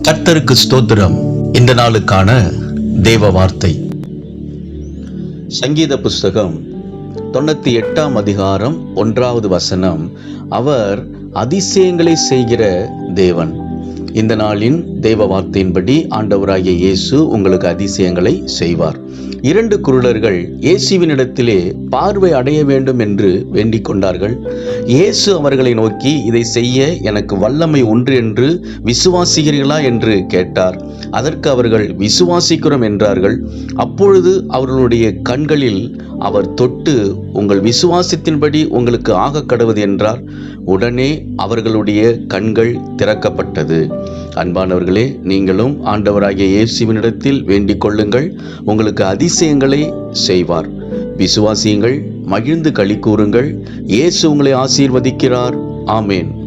கர்த்தருக்கு ஸ்தோத்திரம். இந்த நாளுக்கான தேவ வார்த்தை. சங்கீத புஸ்தகம் தொண்ணூத்தி எட்டாம் அதிகாரம் ஒன்றாவது வசனம். அவர் அதிசயங்களை செய்கிற தேவன். இந்த நாளின் தேவ வார்த்தையின்படி ஆண்டவராகிய இயேசு உங்களுக்கு அதிசயங்களை செய்வார். இரண்டு குருடர்கள் இயேசுவினிடத்திலே பார்வை அடைய வேண்டும் என்று வேண்டிக் கொண்டார்கள். இயேசு அவர்களை நோக்கி இதை செய்ய எனக்கு வல்லமை ஒன்று என்று விசுவாசிக்கிறீர்களா என்று கேட்டார். அதற்கு அவர்கள் விசுவாசிக்கிறோம் என்றார்கள். அப்பொழுது அவர்களுடைய கண்களில் அவர் தொட்டு உங்கள் விசுவாசத்தின்படி உங்களுக்கு ஆக கடவுது என்றார். உடனே அவர்களுடைய கண்கள் திறக்கப்பட்டது. அன்பானவர்களே நீங்களும் ஆண்டவராகிய இயேசுவினிடத்தில் வேண்டிக் கொள்ளுங்கள். உங்களுக்கு அதிசயங்களை செய்வார். விசுவாசியுங்கள் மகிழ்ந்து களி கூறுங்கள் இயேசு உங்களை ஆசீர்வதிக்கிறார். ஆமேன்.